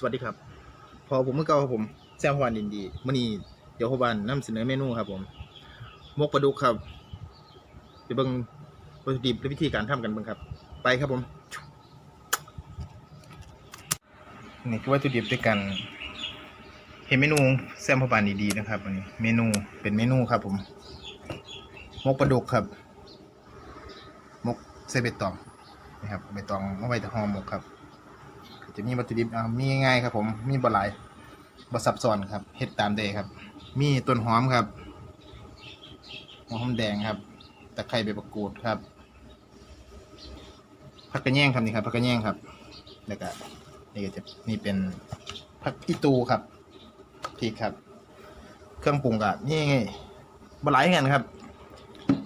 สวัสดีครับ พอผมเมื่อก่าครับผมแซมพวันดินดีมื่อนี้เดี๋ยวพบานนำเสนอเมนูครับผมมกปลาดุกครับไปเบิ่งวัตถุดิบและวิธีการทำกันเบิ่งครับ ไปครับผมนี่คือวัตถุดิบด้วยกัน เห็นเมนูแซมพบานดีๆนะครับอันนี้เมนูเป็นเมนูครับผมมกปลาดุกครับมกใส่ใบตองนะครับใบตองเอาไว้แต่ห่อหมกครับ จะมีวัตถุดิบอ่ามีง่ายๆครับผมมีบหลายบซับซ้อนครับเฮ็ดตามเดครับ มีต้นหอมครับหอมแดงครับตะไคร้ใบมะกรูดครับผักกระแยงครับนี่ครับผักกระแยงครับแล้วก็นี่ก็จะนี่เป็นผักอีตูครับพริกครับ เครื่องปรุงกับนี่บหลายเงินครับ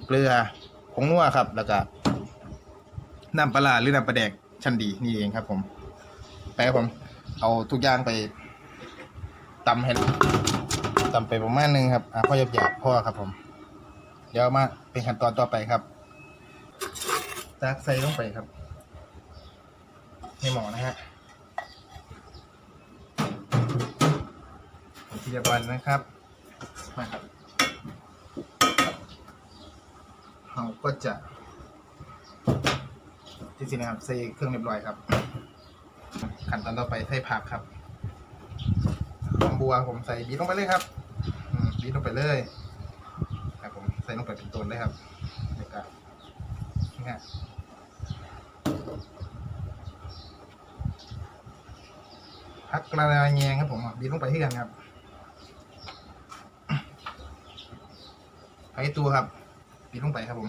เกลือผงนัวครับ แล้วก็น้ำปลาร้าหรือน้ำปลาแดกชั้นดีนี่เองครับผม ไปครับผม เอาทุกอย่างไปตำให้ตำไปประมาณนึงครับอะพ่อหยาบหยาบพ่อครับผม เดี๋ยวมาเป็นขั้นตอนต่อไปครับตักใส่ลงไปครับในหม้อนะฮะทีเดียวกันนะครับมาครับเราก็จะจริงๆนะครับใส่เครื่องเรียบร้อยครับ ขั้นตอนต่อไปใส่ผักครับหอมบัวผมใส่บีบลงไปเลยครับบีบลงไปเลยครับผมใส่ลงไปเป็นตัวเลยครับแล้วก็นี่ฮะผักกระแยงครับผมบีบลงไปที่กันครับไอ้ตัวครับบีบลงไปครับผม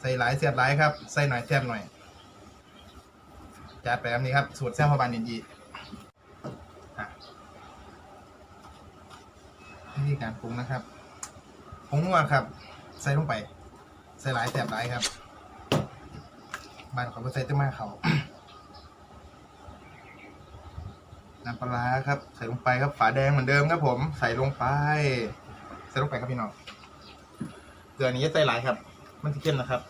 ใส่หลายเสียดหลายครับ ใส่หน่อยเสียดหน่อย จัดไปแบบนี้ครับ สูตรแซ่บพอบานยินดีวิธีการปรุงนะครับผงนัวครับ ใส่ลงไป ใส่หลายแสบหลายครับบานเขาก็ใส่เต็มมากเขาน้ำปลาร้าครับ ใส่ลงไปครับ ฝาแดงเหมือนเดิมครับผม ใส่ลงไป ใส่ลงไปครับพี่น้องเกลือนี้จะใส่หลายครับ มันจะเข้มนะครับ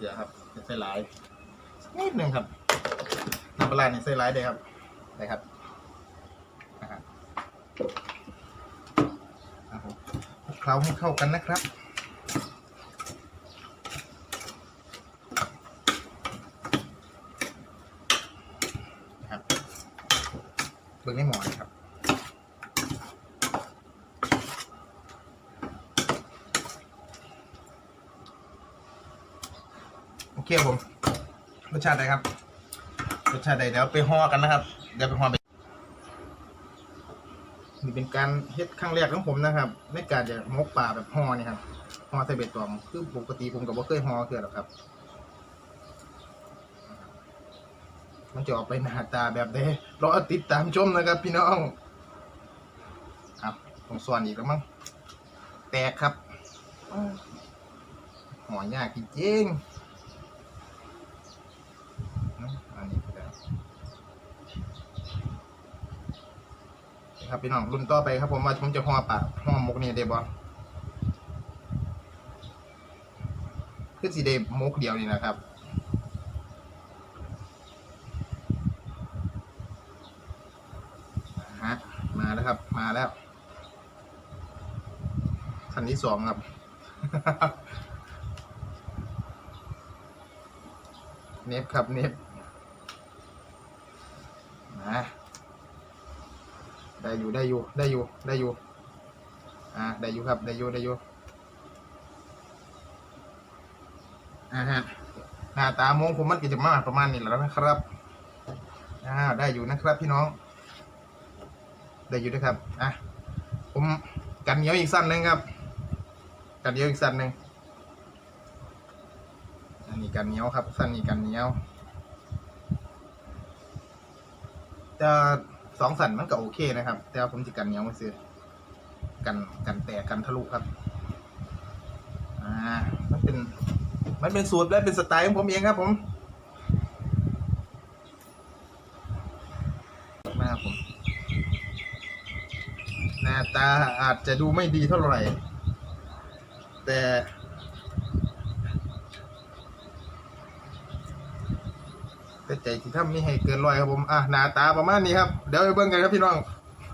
เดี๋ยวครับจะใส่หลายนิดนึงครับน้ำปลาร้าเนี่ยใส่หลายเลยครับได้ครับนะครับทุกเคล้าให้เข้ากันนะครับนะครับเบิ่งให้หมอนะครับ โอเคครับผมรสชาติใดครับรสชาติใดเดี๋ยวไปห่อกันนะครับ เดี๋ยวไปห่อไปนี่เป็นการเฮ็ดครั้งแรกของผมนะครับในการจะมกป่าแบบห่อนี่ครับห่อใส่เบ็ดตองคือปกติผมกับว่าเคยห่อเกิดหรอกครับ มันจะออกไปหน้าตาแบบใดรอติดตามชมนะครับ พี่น้องครับต้องส่วนอีกแล้วมั้งแตกครับห่อยากจริงๆ อันนี้ก็ได้ครับพี่น้องรุ่นต่อไปครับผมว่าผมจะห่อปากห่อมกนี่ได้บ่คือสีเดมกเดียวนี่นะครับฮะมาแล้วครับ มาแล้วขั้นที่สองครับ เนฟครับเนฟมา ได้อยู่ได้อยู่ได้อยู่ได้อยู่อ่าได้อยู่ครับได้อยู่ได้อยู่อ่าฮะหน้าตามงผมมันก็จะมาประมาณนี้แล้วนะครับอ่าได้อยู่นะครับพี่น้อง ได้อยู่ด้วยครับอะผมกันเหนียวอีกสั้นหนึ่งครับ กันเหนียวอีกสั้นหนึ่งอันนี้กันเหนียวครับสั้นนี้กันเหนียวจะ สองสันมันก็โอเคนะครับ แต่ว่าผมจะกันเหนียวมาซื้อกันกันแตกกันทะลุครับ อ่า มันเป็น มันเป็นสูตรและเป็นสไตล์ของผมเองครับผมมาครับผมหน้าตาอาจจะดูไม่ดีเท่าไหร่ แต่ แต่ ใจที่ทำไม่ให้เกินร้อยครับผมอะหน้าตาประมาณนี้ครับเดี๋ยวไปเบิ่งกันครับพี่น้อง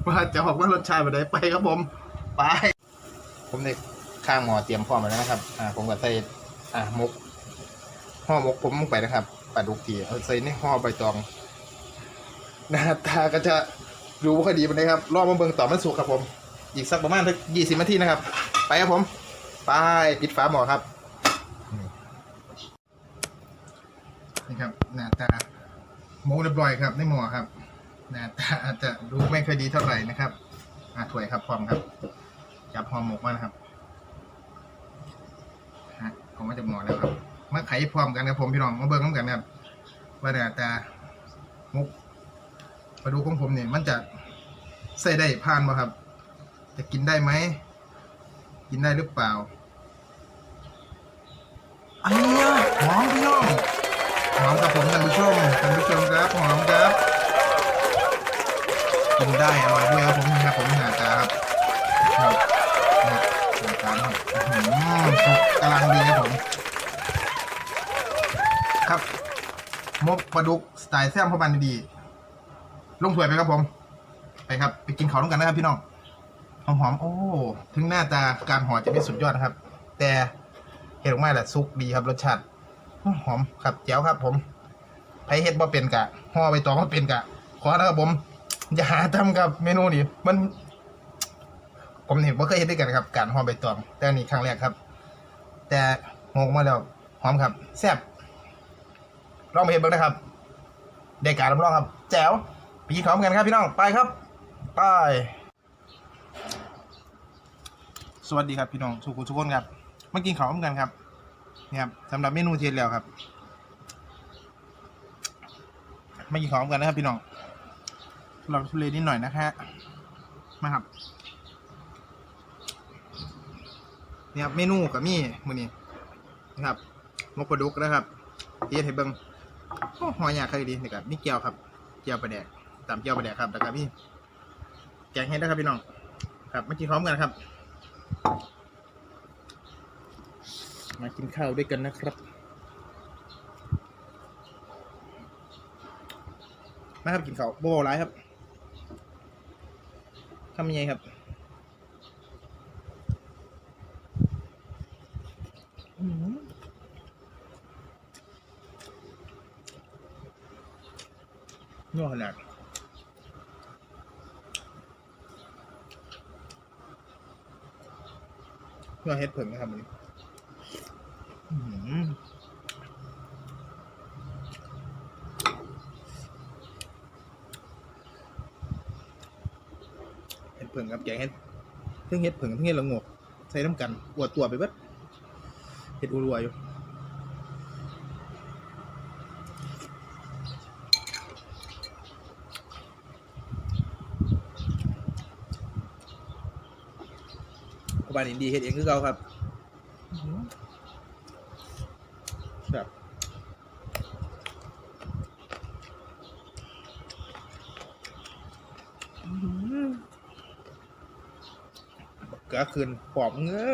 ว่าจะออกมารสชาติแบบไหนไปครับผมไปผมได้ข้างหมอเตรียมพร้อมแล้วนะครับ อ่า ผมก็ใส่อ่ามกห่อมกผมลงไปนะครับปลาดุกทีเอาใส่ในห่อใบตองหน้าตาก็จะดูบ่ค่อยดีปานใดครับรอมาเบิ่งต่อมันสุกครับผม อีกสักประมาณสักยี่สิบนาทีนะครับ ไปครับผมไปปิดฝาหม้อครับนี่ครับหน้าตา หมูเรียบร้อยครับในหม้อครับหน้าตาอาจจะดูไม่ค่อยดีเท่าไหร่นะครับอ่าถ้วยครับพร้อมครับ จับห่อหมกมานะครับฮะผมมาจากหม้อแล้วครับมาไขพร้อมกันครับผมพี่น้องมาเบิ่งพร้อมกันครับว่าหน้าตามุกมาดูของผมเนี่ยมันจะใส่ได้ผ่านบ่ครับ จะกินได้ไหมกินได้หรือเปล่าอันนี้หอมพี่น้องหอมกับผมท่านผู้ชม ท่านผู้ชมครับหอมครับกินได้อร่อยด้วยครับผมนะครับผมหาตาครับครับครับหน้าตาครับอื้อหือสุกกำลังดีครับผมครับมกปลาดุกสไตล์แซมพอบันดีลงถ้วยไปครับผม ไปครับ ไปกินเขาวด้วยกันนะครับพี่น้องหอมหอมโอ้ ถึงหน้าตาการห่อจะไม่สุดยอดนะครับ แต่เห็ดออกมาแหละซุกดีครับรสชาติหอมครับเจ๋วครับผม ไผเฮ็ดบ่เป็นกะห่อใบตองบ่เป็นกะ ขอนะครับผม อย่าหาทำกับเมนูนี้มัน ผมเห็นว่าเคยเห็นด้วยกันครับ การห่อใบตอง แต่อันนี่ครั้งแรกครับ แต่หกมาแล้วหอมครับแซ่บลองไปเห็นบ้างนะครับ ได้การรับรองครับ แจ๋วไปกินของกันครับพี่น้องไปครับไปสวัสดีครับพี่น้องสุขุทุกคนครับมากินข้าวร่วมกันครับนี่ครับสำหรับเมนูเทียนแล้วครับ มากินข้าวร่วมกันนะครับ พี่น้องเราทุเรศนิดหน่อยนะฮะมาครับนี่ครับเมนูกับมี่มือนี้นะครับมกปลาดุกนะครับเทียนให้เบิ้งโอ้หอยยาใครดีนี่ครับนี่เกี๊ยวครับเกี๊ยวปลาแดกตามเกี๊ยวปลาแดกครับแล้วก็พี่แกงเห็ดนะครับพี่น้อง ครับมากินพร้อมกันครับ มากินข้าวด้วยกันนะครับ มาครับกินเขาโบว์ไรครับทำยังไงครับหัวขนาดนัวเฮ็ดเผิงนะครับอันนี้อื้อหือเฮ็ดเผึ่งกับแกงเฮ็ดเพิ่งเฮ็ดผึ่งเพิ่งเฮ็ดละโงกใส่น้ำกันอวดตัวไปเบิดเฮ็ดอัวๆอยู่บ้านอินดีเฮ็ดเองคือเก่าครับ ก็คืนปอบเงื้อ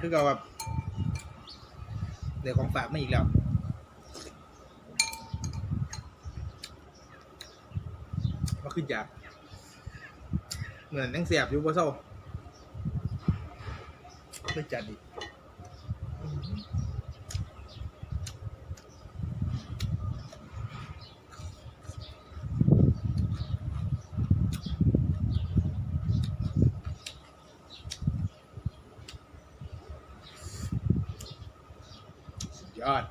คือเก่าแบบเดี๋ยวของฝากไม่อีกแล้วมาขึ้นจากเหมือนนั่งเสียบอยู่บ่เศร้าขึ้นจัดอีกสุดยอด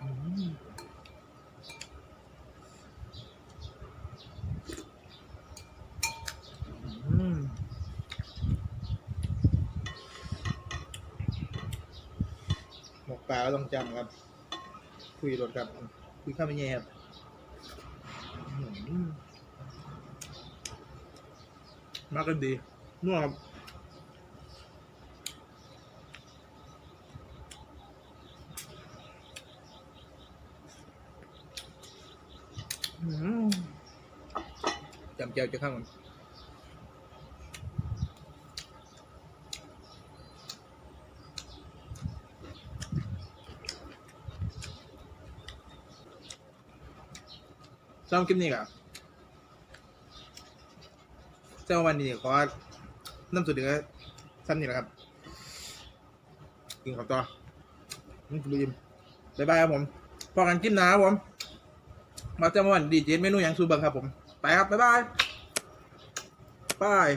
อืมอืม ปลาก็ต้องจำครับ คุยรถครับ คุยข้าวไม่แย่ครับมากันดีนัวครับจำแก้วจะข้างมัน ชอบคลิปนี้กับเจ้าวันนี้ขอน้ำสุดเดือสั้นนี่แหละครับกินขอบตัวอืมลืมบ๊ายบายครับผมพอกันกินหนาครับผม มาเจ้าวันดีเจเมนูอย่างซูเบิงครับผม ไปครับ บ๊ายบายบาย